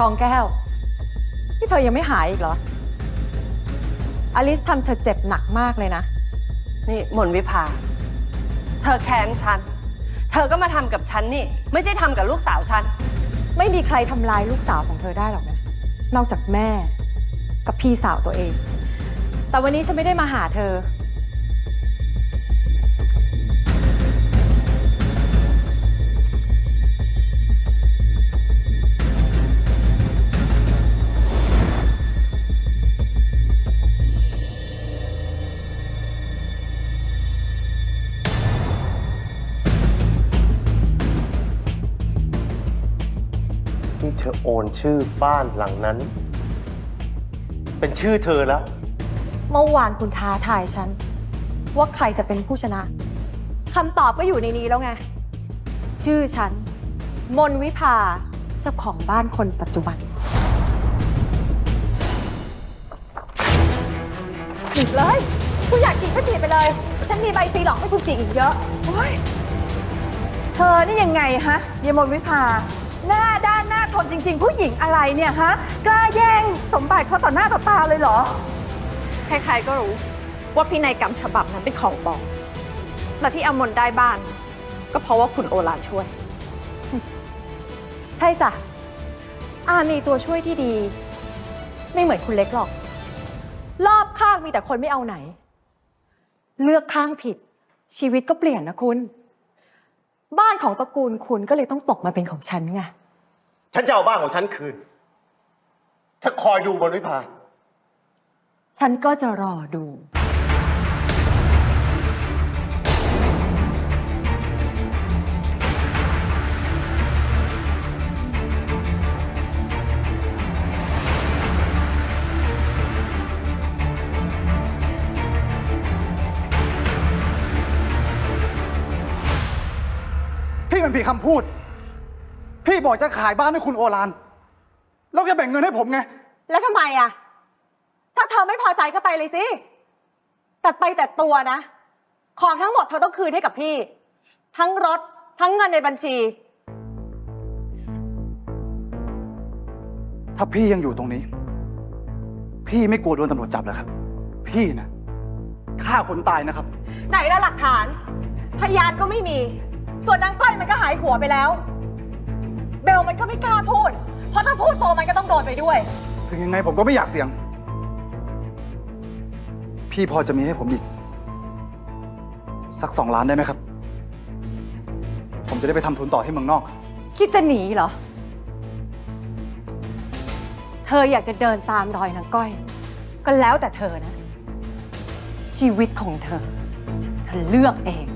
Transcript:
กองแก้วที่เธอยังไม่หายอีกเหรอ อลิสทำเธอเจ็บหนักมากเลยนะ นี่มนวิภา เธอแค้นฉัน เธอก็มาทำกับฉันนี่ ไม่ใช่ทำกับลูกสาวฉัน ไม่มีใครทำลายลูกสาวของเธอได้หรอกนะ นอกจากแม่ กับพี่สาวตัวเอง แต่วันนี้ฉันไม่ได้มาหาเธอ นี่เธอโอนชื่อบ้านหลังนั้น เป็นชื่อเธอแล้ว เมื่อวานคุณท้าทายฉัน ว่าใครจะเป็นผู้ชนะคำตอบก็อยู่ในนี้แล้วไง ชื่อฉัน มนวิภาเจ้าของบ้านคนปัจจุบันจีบเลย คุณอยากจีบก็จีบไปเลย ฉันมีใบซีหลอกให้คุณจีบอีกเยอะเธอนี่ยังไงฮะเยมนวิภา หน้าด้านหน้าทนจริง ๆ ผู้หญิงอะไรเนี่ยฮะกล้าแย่งสมบัติเขาต่อหน้าต่อตาเลยเหรอ ใครๆก็รู้ว่าพินัยกรรมฉบับนั้นเป็นของปลอมและที่อมนได้บ้าน ก็เพราะว่าคุณโอลานช่วย ใช่จ้ะอามีตัวช่วยที่ดี ไม่เหมือนคุณเล็กหรอก รอบข้างมีแต่คนไม่เอาไหน เลือกข้างผิด ชีวิตก็เปลี่ยนนะคุณ บ้านของตระกูลคุณก็เลยต้องตกมาเป็นของฉันไง ฉันจะเอาบ้านของฉันคืน ถ้าคอยดูบนวิภา ฉันก็จะรอดู พี่มันผิดคำพูด พี่บอกจะขายบ้านให้คุณโอรานแล้วจะแบ่งเงินให้ผมไง แล้วทำไมอะถ้าเธอไม่พอใจก็ไปเลยสิ แต่ไปแต่ตัวนะ ของทั้งหมดเธอต้องคืนให้กับพี่ ทั้งรถ ทั้งเงินในบัญชี ถ้าพี่ยังอยู่ตรงนี้ พี่ไม่กลัวโดนตำรวจจับเหรอครับ พี่นะฆ่าคนตายนะครับ ไหนละหลักฐาน พยานก็ไม่มี ส่วนนางก้อยมันก็หายหัวไปแล้ว เบลมันก็ไม่กล้าพูด เพราะถ้าพูดตัวมันก็ต้องโดนไปด้วย ถึงยังไงผมก็ไม่อยากเสี่ยง พี่พอจะมีให้ผมอีก สักสองล้านได้ไหมครับ ผมจะได้ไปทำทุนต่อที่เมืองนอก คิดจะหนีเหรอ เธออยากจะเดินตามรอยนางก้อย ก็แล้วแต่เธอนะ ชีวิตของเธอ เธอเลือกเอง